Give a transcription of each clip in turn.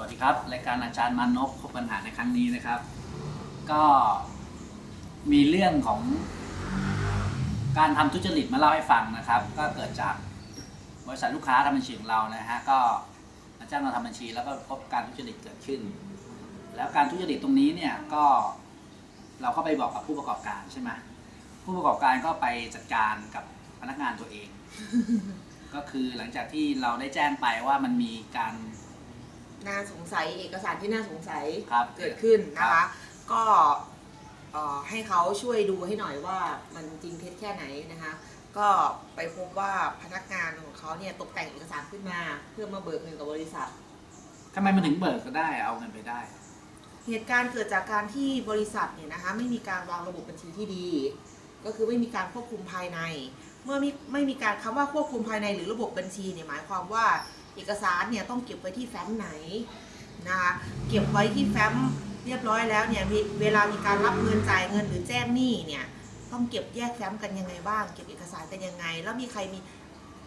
วัสดีครับ รายการอาจารย์มานพพบปัญหาในครั้งนี้นะครับ ก็มีเรื่องของการทำทุจริตมาเล่าให้ฟังนะครับ ก็เกิดจากบริษัทลูกค้าทำบัญชีของเรานะฮะก็มาจ้างเราทำบัญชี แล้วก็พบการทุจริตเกิดขึ้น แล้วการทุจริตตรงนี้เนี่ยก็เราก็ไปบอกกับผู้ประกอบการใช่ไหมผู้ประกอบการก็ไปจัดการกับพนักงานตัวเอง ก็คือหลังจากที่เราได้แจ้งไปว่ามันมีการ น่าสงสัยเอกสารที่น่าสงสัยครับเกิดขึ้นนะครัคะ บ ก็เอ่อให้เขาช่วยดูให้หน่อยว่ามันจริงเท็จแค่ไหนนะคะ ก็ไปพบว่าพนักงานของเขาเนี่ยตกแต่งเอกสารขึ้นมา เพื่อมาเบิกเงินกับบริษัท ทำไมมันถึงเบิกก็ได้เอาเงินไปได้ เหตุการณ์เกิดจากการที่บริษัทเนี่ยนะคะไม่มีการวางระบบบัญชีที่ดี ก็คือไม่มีการควบคุมภายใน เมื่อไม่ไม่มีการคำว่าควบคุมภายในหรือระบบบัญชีเนี่ยหมายความว่า เอกสารเนี่ยต้องเก็บไว้ที่แฟ้มไหนนะคะเก็บไว้ที่แฟ้มเรียบร้อยแล้วเนี่ยมีเวลามีการรับเงินจ่ายเงินหรือแจ้งหนี้เนี่ยต้องเก็บแยกแฟ้มกันยังไงบ้าง เก็บเอกสารกันยังไง แล้วมีใครมี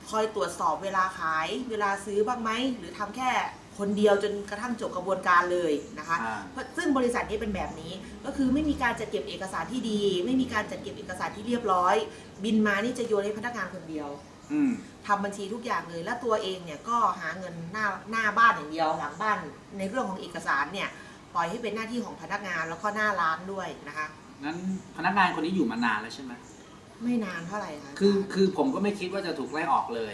คอยตรวจสอบเวลาขาย เวลาซื้อบ้างไหมหรือทำแค่คนเดียวจนกระทั่งจบกระบวนการเลยนะคะอ่าเพราะซึ่งบริษัทนี้เป็นแบบนี้ก็คือไม่มีการจัดเก็บเอกสารที่ดี ไม่มีการจัดเก็บเอกสารที่เรียบร้อย บินมานี่จะโยนให้พนักงานคนเดียว อืม ทำบัญชีทุกอย่างเลย และตัวเองเนี่ยก็หาเงินหน้าหน้าบ้านอย่างเดียวหลังบ้านในเรื่องของเอกสารเนี่ยปล่อยให้เป็นหน้าที่ของพนักงานแล้วก็หน้าร้านด้วยนะคะ งั้นพนักงานคนนี้อยู่มานานแล้วใช่ไหมไม่นานเท่าไหร่ค่ะคือคือผมก็ไม่คิดว่าจะถูกไล่ออกเลย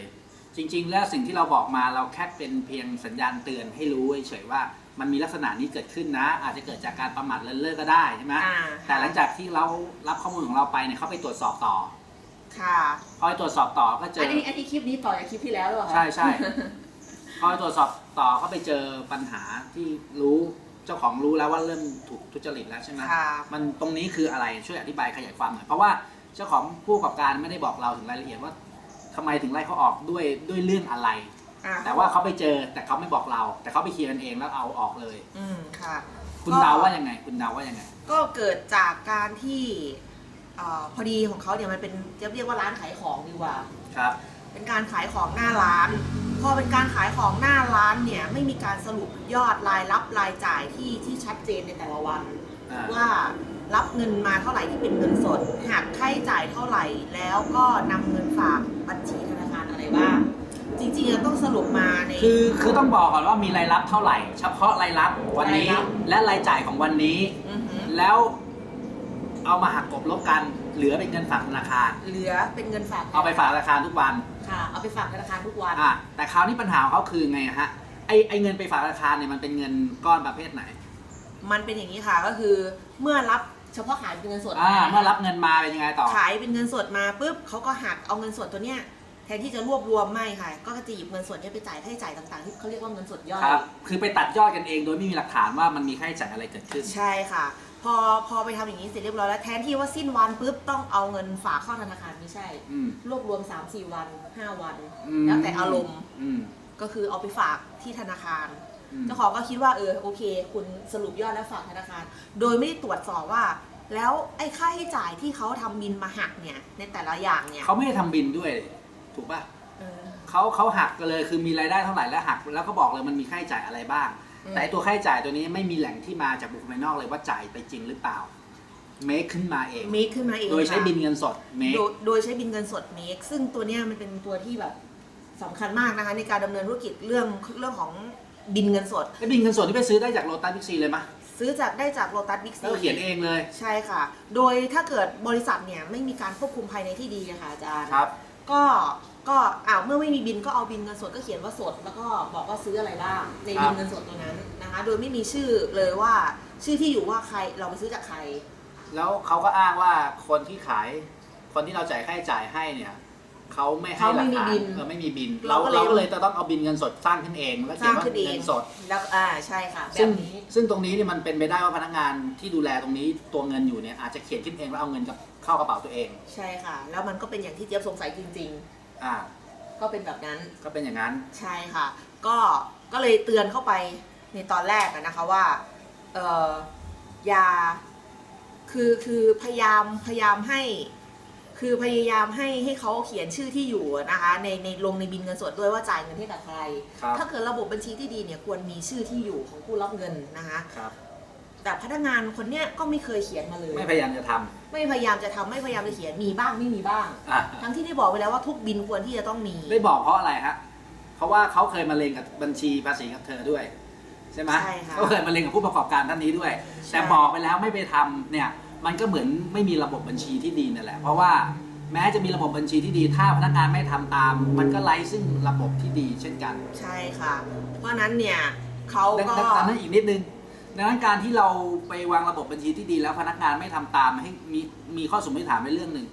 จริง ๆ แล้วสิ่งที่เราบอกมาเราแค่เป็นเพียงสัญญาณเตือนให้รู้เฉยๆว่า มันมีลักษณะนี้เกิดขึ้นนะ อาจจะเกิดจากการประมาทเลินเล่อก็ได้ใช่ไหมอ่าแต่หลังจากที่เรารับข้อมูลของเราไปเนี่ยเขาไปตรวจสอบต่อ ค่ะพอไปตรวจสอบต่อก็เจอัอนนี้อันนี้คลิปนี้ต่อจากคลิปที่แล้วหรือเปล่าคะ ใช่ใช่พอไปตรวจสอบต่อก็ไปเจอปัญหาที่รู้เจ้าของรู้แล้วว่าเริ่มถูกทุจริตแล้วใช่ไหม ค่ะ มันตรงนี้คืออะไรช่วยอธิบายขยายความหน่อยเพราะว่าเจ้าของผู้ประกอบการไม่ได้บอกเราถึงรายละเอียดว่าทำไมถึงไล่เขาออกด้วยด้วยเรื่องอะไร อ่แต่ว่าเขาไปเจอแต่เขาไม่บอกเรา แต่เขาไปเคลียร์กันเองแล้วเอาออกเลย อืมค่ะ คุณเดาว่ายังไง คุณเดาว่ายังไง ก็เกิดจากการที่ เออพอดีของเขาเนี่ยมันเป็นจะเรียกว่าร้านขายของดีกว่า ครับ เป็นการขายของหน้าร้าน พอเป็นการขายของหน้าร้านเนี่ยไม่มีการสรุปยอดรายรับรายจ่ายที่ที่ชัดเจนในแต่ละวัน อ่า ว่ารับเงินมาเท่าไหร่ที่เป็นเงินสดหักค่าใช้จ่ายเท่าไหร่แล้วก็นำเงินฝากบัญชีธนาคารอะไรบ้างจริงๆจะต้องสรุปมาใน คือคือต้องบอกก่อนว่ามีรายรับเท่าไหร่ เฉพาะรายรับวันนี้ รายรับ และรายจ่ายของวันนี้อหือ แล้ว เอามาหักกลบลบกัน เหลือเป็นเงินฝากธนาคาร เหลือเป็นเงินฝากเอาไปฝากธนาคารทุกวันค่ะ เอาไปฝากธนาคารทุกวัน อะแต่คราวนี้ปัญหาของเขาคือไงฮะไอไอเงินไปฝากธนาคารเนี่ยมันเป็นเงินก้อนประเภทไหนมันเป็นอย่างนี้ค่ะก็คือเมื่อรับเฉพาะขายเป็นเงินสดอ่าเมื่อรับเงินมาเป็นยังไงต่อ ขายเป็นเงินสดมาปุ๊บเขาก็หักเอาเงินสดตัวเนี้ยแทนที่จะรวบรวมไม่ค่ะ ก็จะหยิบเงินสดเนี้ยไปจ่ายค่าใช้จ่ายต่างๆ ที่เขาเรียกว่าเงินสดย่อยครับ คือไปตัดยอดกันเองโดยไม่มีหลักฐานว่ามันมีค่าใช้จ่ายอะไรเกิดขึ้น ใช่ค่ะ พอพอไปทำอย่างนี้เสร็จเรียบร้อยแล้วแทนที่ว่าสิ้นวันปุ๊บต้องเอาเงินฝากเข้าธนาคารไม่ใช่ อืม รวบรวม 3 4 วัน 5 วัน อืมแล้วแต่อารมณ์อืม ก็คือเอาไปฝากที่ธนาคาร อืม เจ้าของก็คิดว่าเออโอเค คุณสรุปยอดแล้วฝากธนาคาร โดยไม่ได้ตรวจสอบว่า แล้วไอ้ค่าใช้จ่ายที่เขาทำบินมาหักเนี่ยในแต่ละอย่างเนี่ยเขาไม่ได้ทำบินด้วย ถูกป่ะเออ เขาเขาหักกันเลยคือมีรายได้เท่าไหร่แล้วหัก แล้วก็บอกเลยมันมีค่าใช้จ่ายอะไรบ้างอืม แต่ไอ้ตัวค่าใช้จ่ายตัวนี้ไม่มีแหล่งที่มาจากบุคคลภายนอกเลยว่าจ่ายไปจริงหรือเปล่า เมคขึ้นมาเอง เมคขึ้นมาเองโดยใช้ค่ะบินเงินสดเมค โดยโดยใช้บินเงินสดเมคซึ่งตัวเนี้ยมันเป็นตัวที่แบบสำคัญมากนะคะในการดำเนินธุรกิจเรื่องเรื่องของบินเงินสด ไอ้บินเงินสดที่ไปซื้อได้จากโลตัสบิ๊กซีเลยมะซื้อจากได้จากโลตัสบิ๊กแล้วซีก็เขียนเองเลย ใช่ค่ะ โดยถ้าเกิดบริษัทเนี่ยไม่มีการควบคุมภายในที่ดีอะค่ะอาจารย์ ครับ ก็ก็อ้าวเมื่อไม่มีบินก็เอาบินเงินสดก็เขียนว่าสด แล้วก็บอกว่าซื้ออะไรบ้างในครับิบนเงินสดตัวนั้นนะคะ โดยไม่มีชื่อเลยว่าชื่อที่อยู่ว่าใครเราไปซื้อจากใคร แล้วเขาก็อ้างว่าคนที่ขาย คนที่เราจ่ายค่าใช้จ่ายให้เนี่ยเขาไม่ให้เขาหลัไม่กมีฐานบินเออไม่มีบิน เราเราก็เลยเราก็เลยจะต้องเอาบินเงินสดสร้างขึ้นเองแล้วสเขียร้านงว่าขึ้นเองเงินสดแล้วอ่าใช่ค่ะแบซึ่งบนี้ซึ่งตรงนี้เนี่ยมันเป็นไปได้ว่าพนักงานที่ดูแลตรงนี้ตัวเงินอยู่เนี่ยอาจจะเขียนขึ้นเองแล้วเอาเงินกับ เข้ากระเป๋าตัวเอง ใช่ค่ะ แล้วมันก็เป็นอย่างที่เจี๊ยบสงสัยจริง อ่า ๆ ก็เป็นแบบนั้น ก็เป็นอย่างนั้น ใช่ค่ะ ก็ ก็เลยเตือนเข้าไปในตอนแรกอะนะคะว่า เอออย่า คือ คือพยายาม พยายามให้ คือพยายามให้ให้เขาเขียนชื่อที่อยู่นะคะ ใน ในลงในบินเงินสดด้วยว่าจ่ายเงินให้กับใคร ครับ ถ้าเกิดระบบบัญชีที่ดีเนี่ยควรมีชื่อที่อยู่ของผู้รับเงินนะคะ ครับ แต่พนักงานคนเนี้ยก็ไม่เคยเขียนมาเลย ไม่พยายามจะทไม่พยายามจะทำไม่พยายามจะเขียนมีบ้างไม่มีบ้างำอะ ทั้งที่ได้บอกไปแล้วว่าทุกบินควรที่จะต้องมี ได้บอกเพราะอะไรฮะ เพราะว่าเขาเคยมาเลงกับบัญชีภาษีกับเธอด้วย ใช่ไหมใช่ค่ะเขาเคยมาเลงกับผู้ประกอบการท่านนี้ด้วย ใช่ แต่บอกไปแล้วไม่ไปทำเนี่ย มันก็เหมือนไม่มีระบบบัญชีที่ดีนั่นแหละ เพราะว่าแม้จะมีระบบบัญชีที่ดี ถ้าพนักงานไม่ทำตาม มันก็ไร้ซึ่งระบบที่ดีเช่นกันใช่ค่ะ เพราะฉะนั้นเนี่ยเขาดังก็ ดังนั้นอีกนิดนึง ดังนั้นการที่เราไปวางระบบบัญชีที่ดีแล้วพนักงานไม่ทำตามให้มีมีข้อสมมติฐานไว้เรื่องหนึ่ง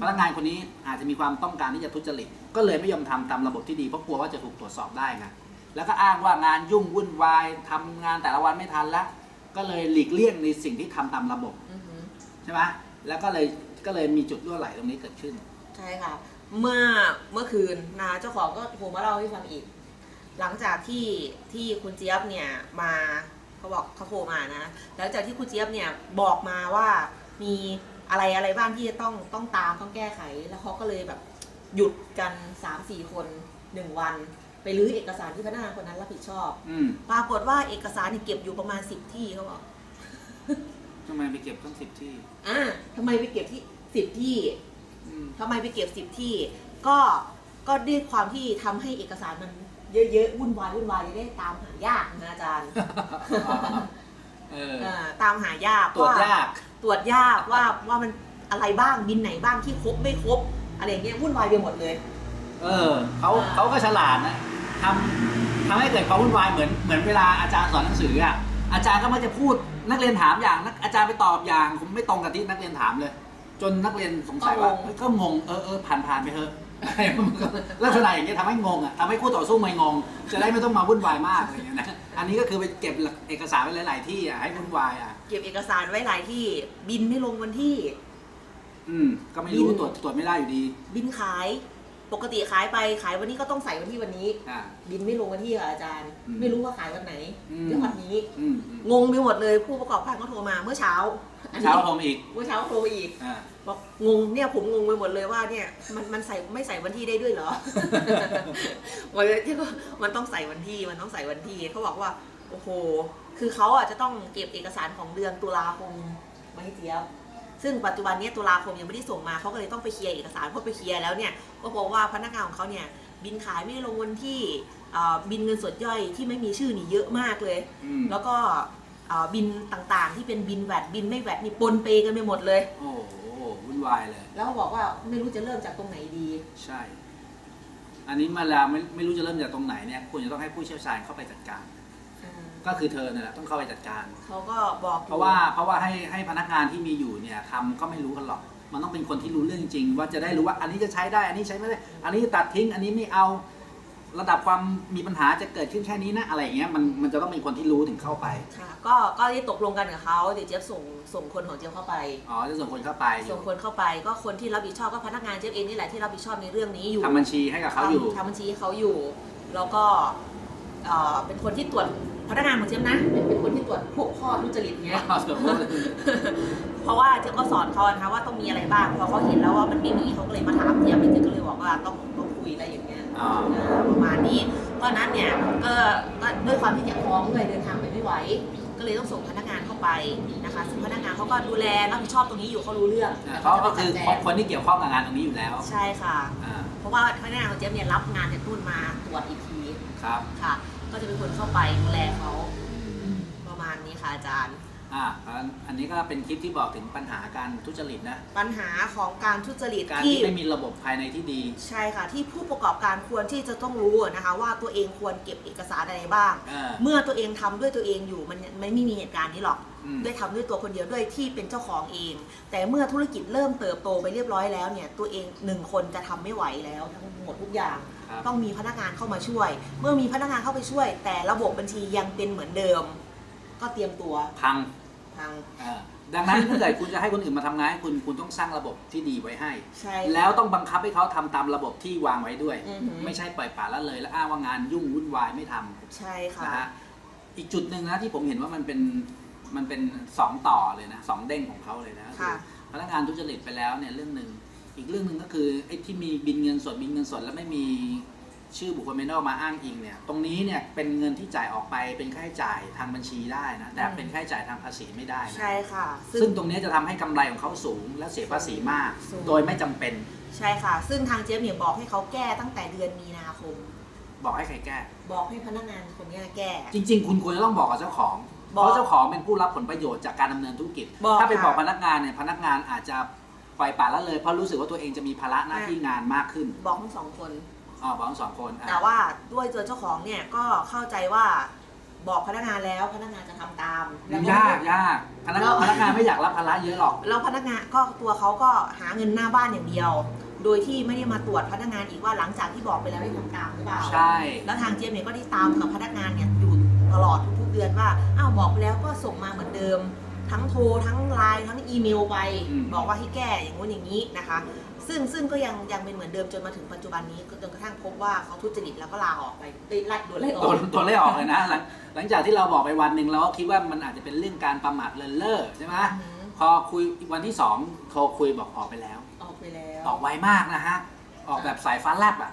พนักงานคนนี้อาจจะมีความต้องการที่จะทุจริต ก็เลยไม่ยอมทำตามระบบที่ดีเพราะกลัวว่าจะถูกตรวจสอบได้ไงแล้วก็อ้างว่างานยุ่งวุ่นวายทำงานแต่ละวันไม่ทันล้วก็เลยหลีกเลี่ยงในสิ่งที่ทำตามระบบใช่ไหมแล้วก็เลยก็เลยมีจุดรั่วไหลตรงนี้เกิดขึ้น ใช่ค่ะ เมื่อเมื่อคืนนะเจ้าของก็โทรมาเล่าให้ฟังอีก หลังจากที่ที่คุณเจี๊ยบเนี่ยมา เขาบอกเขาโทรมานะหลังจากที่คุณเจี๊ยบเนี่ยบอกมาว่ามีอะไรอะไรบ้างที่จะต้องต้องตามต้องแก้ไข แล้วเขาก็เลยแบบหยุดกันสามสี่คนหนึ่งวัน ไปรื้อเอกสารที่พนักงานคนนั้นรับผิดชอบ อืมปรากฏว่าเอกสารเนี่ยเก็บอยู่ประมาณสิบที่เขาบอก ทำไมไปเก็บตั้งสิบที่ อ่าทำไมไปเก็บที่สิบที่ อืม ทำไมไปเก็บสิบที่ ก็ก็ด้วยความที่ทำให้เอกสารมัน เยอะๆวุ่นวายวุ่นวายจะได้ตามหายากนะอาจารย์เออเอ่อตามหายากตรวจยาก ตรวจยากว่าว่ามันอะไรบ้างบินไหนบ้างที่ครบไม่ครบ อะไรอย่างเงี้ยวุ่นวายไปหมดเลย เออเขาอ่า เขาก็ฉลาดนะทำทำให้เกิดความวุ่นวายเหมือนเหมือนเวลาอาจารย์สอนหนังสืออะอาจารย์ก็มักจะพูดนักเรียนถามอย่างนักอาจารย์ไปตอบอย่างผมไม่ตรงกับที่นักเรียนถามเลย จนนักเรียนสงสัยว่าเอ้ยก็งงเออเออผ่านผ่านไปเถอะอะไรมันก็ ลักษณะอย่างเงี้ยทำให้งงอะทำให้คู่ต่อสู้ไม่งง จะได้ไม่ต้องมาวุ่นวายมากอะไรอย่างเงี้ยนะอันนี้ก็คือไปเก็บเอกสารไว้หลาย ๆ ที่อะให้วุ่นวายอะเก็บเอกสารไว้หลายที่ บินไม่ลงวันที่ อืมก็ไม่รู้บินตรวจตรวจไม่ได้อยู่ดี บินขาย ปกติขายไปขายวันนี้ก็ต้องใส่วันที่วันนี้ อ่า บินไม่ลงวันที่ค่ะอาจารย์ อืมไม่รู้ว่าขายวันไหนอืมจังหวัดนี้ อืมอืมงงไปหมดเลยผู้ประกอบการก็โทรมาเมื่อเช้าอันนี้เช้าผมอีกเมื่อเช้าโทรมาอีก อ่า บอกงงเนี่ยผมงงไปหมดเลยว่าเนี่ยมันมันใส่ไม่ใส่วันที่ได้ด้วยเหรอวันที่ก็มันต้องใส่วันที่มันต้องใส่วันที่เขาบอกว่าโอ้โหคือเขาอะจะต้องเก็บเอกสารของเดือนตุลาคมมาให้เจี๊ยบ ซึ่งปัจจุบันเนี้ยตุลาคมยังไม่ได้ส่งมาเขาก็เลยต้องไปเคลียร์เอกสารพอไปเคลียร์แล้วเนี่ยก็พบว่าพนักงานของเขาเนี่ยบินขายไม่ได้ลงวันที่เอ่อบินเงินสดย่อยที่ไม่มีชื่อนี่เยอะมากเลยอืมแล้วก็เอ่อบินต่างๆ ที่เป็นบินแวดบินไม่แวดนี่ปนเปกันไปหมดเลย โอ้โหวุ่นวายเลย แล้วบอกว่าไม่รู้จะเริ่มจากตรงไหนดี ใช่ อันนี้มาแล้วไม่ไม่รู้จะเริ่มจากตรงไหนเนี่ยควรจะต้องให้ผู้เชี่ยวชาญเข้าไปจัดการ ก็คือเธอเนี่ยแหละต้องเข้าไปจัดการ เขาก็บอกอยู่เพราะว่าเพราะว่าให้ให้พนักงานที่มีอยู่เนี่ยทำก็ไม่รู้กันหรอก มันต้องเป็นคนที่รู้เรื่องจริง ว่าจะได้รู้ว่าอันนี้จะใช้ได้ อันนี้ใช้ไม่ได้ อันนี้ตัดทิ้ง อันนี้ไม่เอา ระดับความมีปัญหาจะเกิดขึ้นแค่นี้นะอะไรอย่างเงี้ยมันมันจะต้องเป็นคนที่รู้ถึงเข้าไป ค่ะก็ก็ได้ตกลงกันกับเขาเดี๋ยวเจี๊ยบส่งส่งคนของเจี๊ยบเข้าไป อ๋อจะส่งคนเข้าไปอส่ยู่งคนเข้าไปก็คนที่รับผิดชอบก็พนักงานเจี๊ยบเองนี่แหละที่รับผิดชอบในเรื่องนี้อยู่ ทำบัญชีให้กับเขาอยู่ ทำทำบัญชีให้เขาอยู่ แล้วก็เอ่อเป็นคนที่ตรวจ พนักงานของเจี๊ยบนะเป็นเป็นคนที่ตรวจพวกข้อทุจริตเงี้ยเพราะว่าเจี๊ยบก็สอนเขานะคะว่าต้องมีอะไรบ้างพอเขาเห็นแล้วว่ามันไม่มีเขาก็เลยมาถามเจี๊ยบเจี๊ยบก็เลยบอกว่าต้องต้องคุยอะไรอย่างเงี้ยอ๋ออ่าประมาณนี้เพราะฉะนั้นเนี่ยก็ก็ด้วยความที่เจี๊ยบท้องด้วยเดินทางไปไม่ไหวก็เลยต้องส่งพนักงานเข้าไปนะคะซึ่งพนักงานเขาก็ดูแลรับผิดชอบตรงนี้อยู่เขารู้เรื่องอ่าเขาก็คือคนคนที่เกี่ยวข้องกับงานตรงนี้อยู่แล้ว ใช่ค่ะอ่าเพราะว่าพนักงานของเจี๊ยบเนี่ยรับงานจากนู่นมาตรวจอีกทีครับค่ะ ก็จะเป็นคนเข้าไปดูแลเขาประมาณนี้ค่ะอาจารย์ อ่าอันนี้ก็เป็นคลิปที่บอกถึงปัญหาการทุจริตนะ ปัญหาของการทุจริตการที่ที่ไม่มีระบบภายในที่ดี ใช่ค่ะ ที่ผู้ประกอบการควรที่จะต้องรู้นะคะ ว่าตัวเองควรเก็บเอกสารอะไรบ้าง เออ เมื่อตัวเองทำด้วยตัวเองอยู่มันมันไม่มีเหตุการณ์นี้หรอกอืม ด้วยทำด้วยตัวคนเดียวด้วยที่เป็นเจ้าของเอง แต่เมื่อธุรกิจเริ่มเติบโตไปเรียบร้อยแล้วเนี่ยตัวเองหนึ่งคนจะทำไม่ไหวแล้วทั้งหมดทุกอย่างครับต้องมีพนักงานเข้ามาช่วย เมื่อมีพนักงานเข้าไปช่วย แต่ระบบบัญชียังเป็นเหมือนเดิม ก็เตรียมตัวพังทางเออดังนั้นถ้าเกิดคุณจะให้คนอื่นมาทำงานให้คุณคุณต้องสร้างระบบที่ดีไว้ให้ใช่แล้วต้องบังคับให้เขาทำตามระบบที่วางไว้ด้วยอือหือไม่ใช่ปล่อยปละละเลยแล้วอ้างว่างานยุ่งวุ่นวายไม่ทำใช่ค่ะนะฮะอีกจุดหนึ่งนะที่ผมเห็นว่ามันเป็น มันเป็นสองต่อเลยนะสองเด้งของเขาเลยนะค่ะอพนักงานทุจริตไปแล้วเนี่ยเรื่องหนึ่งอีกเรื่องหนึ่งก็คือไอ้ที่มีบินเงินสดบินเงินสดแล้วไม่มีชื่อบุคคลภายนอกมาอ้างอิงเนี่ยตรงนี้เนี่ยเป็นเงินที่จ่ายออกไปเป็นค่าใช้จ่ายทางบัญชีได้นะแต่อืมเป็นค่าใช้จ่ายทางภาษีไม่ได้นะใช่ค่ะ ซึ่งตรงนี้จะทำให้กำไรของเขาสูงและเสียภาษีมาก สูง โดยไม่จำเป็นใช่ค่ะ ซึ่งทางเจี๊ยบเนี่ยบอกให้เขาแก้ตั้งแต่เดือนมีนาคม บอกให้ใครแก้ บอกให้พนักงานคนเนี้ยแก้ จริง ๆ คุณควรจะต้องบอกกับเจ้าของ เพบอกราะเจ้าของเป็นผู้รับผลประโยชน์จากการดำเนินธุรกิจ บอกถ้าไปค่ะบอกพนักงานเนี่ยพนักงานอาจจะปล่อยปละละเลยเพราะรู้สึกว่าตัวเองจะมีภาระหน้าที่งานมากขึ้นบอกทั้งสองคน อ๋อบอกทั้งสองคนอะแต่ว่าด้วยตัวเจ้าของเนี่ยก็เข้าใจว่าบอกพนักงานแล้วพนักงานจะทำตามแล้วยากยากพนักแล้ว พนักงานไม่อยากรับภาระเยอะหรอก แล้วพนักงานก็ตัวเขาก็หาเงินหน้าบ้านอย่างเดียว โดยที่ไม่ได้มาตรวจพนักงานอีกว่าหลังจากที่บอกไปแล้วได้ทำตามหรือเปล่า ใช่ แล้วทางเจี๊ยบเนี่ยก็ได้ตามกับพนักงานเนี่ยอยู่ตลอดทุกๆ เดือนว่าอ้าวบอกไปแล้วก็ส่งมาเหมือนเดิม ทั้งโทรทั้งไลน์ทั้งอีเมลไปบอกว่าให้แก้อย่างงู้นอย่างนี้นะคะ ซึ่งซึ่งก็ยังยังเป็นเหมือนเดิมจนมาถึงปัจจุบันนี้จนกระทั่งพบว่าเขาทุจริตแล้วก็ลาออกไปเอ้ยไล่โดนไล่ออตัวก ตัวเลขออกเลยนะหลังหลังจากที่เราบอกไปวันหนึ่งเราก็คิดว่ามันอาจจะเป็นเรื่องการประมาทเลินเล่อใช่ไหมอืมพอคุยวันที่สองโทรคุยบอกออกไปแล้ว ออกไปแล้ว ออกไวมากนะฮะ ออกแบบสายฟ้าแลบอะ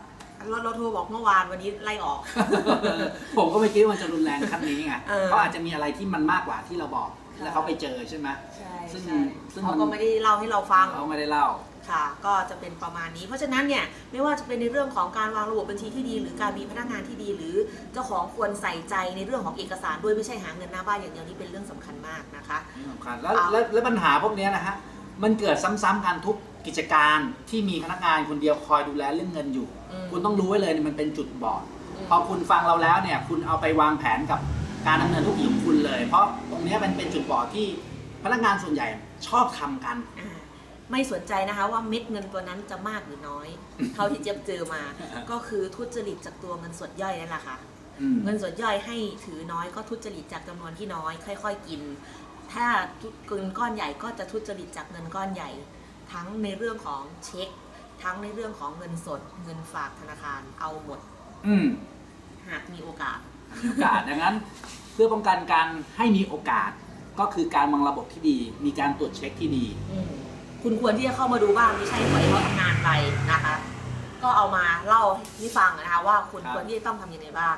รถรถโทรบอกเมื่อวานวันนี้ไล่ออก ผมก็ไม่คิดว่ามันจะรุนแรงขั้นนี้ไงเออ เขาอาจจะมีอะไรที่มันมากกว่าที่เราบอกค่ะแล้วเขาไปเจอใช่ไหม ใช่ซึ่งใช่ซึ่งเขามันก็ไม่ได้เล่าให้เราฟัง เขาไม่ได้เล่า ค่ะ ก็จะเป็นประมาณนี้ เพราะฉะนั้นเนี่ยไม่ว่าจะเป็นในเรื่องของการวางระบบบัญชีที่ดี หรือการมีพนักงานที่ดี หรือเจ้าของควรใส่ใจในเรื่องของเอกสารด้วยไม่ใช่หาเงินหน้าบ้านอย่างเดียวนี่เป็นเรื่องสำคัญมากนะคะ นี่สำคัญแล้วอ่าแล้วแล้วปัญหาพวกเนี้ยนะฮะ มันเกิดซ้ำๆกันทุก กิจการที่มีพนักงานคนเดียวคอยดูแลเรื่องเงินอยู่ อืม คุณต้องรู้ไว้เลยเนี่ยมันเป็นจุดบอดอืมพอคุณฟังเราแล้วเนี่ยคุณเอาไปวางแผนกับการดำเนินธุรกิจของคุณเลย เพราะตรงเนี้ยมันเป็นจุดบอดที่พนักงานส่วนใหญ่ชอบทำกัน อ่าไม่สนใจนะคะว่าเม็ดเงินตัวนั้นจะมากหรือน้อย เท่าที่เจี๊ยบเจอมา ก็คือทุจริตจากตัวเงินสดย่อยนั่นแหละค่ะ อืม เงินสดย่อยให้ถือน้อยก็ทุจริตจากจำนวนที่น้อย ค่อย ๆ กิน ถ้าเงินก้อนใหญ่ก็จะทุจริตจากเงินก้อนใหญ่ ทั้งในเรื่องของเช็ค ทั้งในเรื่องของเงินสด เงินฝากธนาคารเอาหมด อืมหากมีโอกาสมีโอกาสดังนั้น เพื่อป้องกันการให้มีโอกาสก็คือการวางระบบที่ดี มีการตรวจเช็คที่ดี อืมคุณควรที่จะเข้ามาดูบ้างไม่ใช่ปล่อยให้เขาทำงานไปนะคะ ก็เอามาเล่าให้ฟังนะคะ ว่าคุณครับ ควรที่จะต้องทำยังไงบ้าง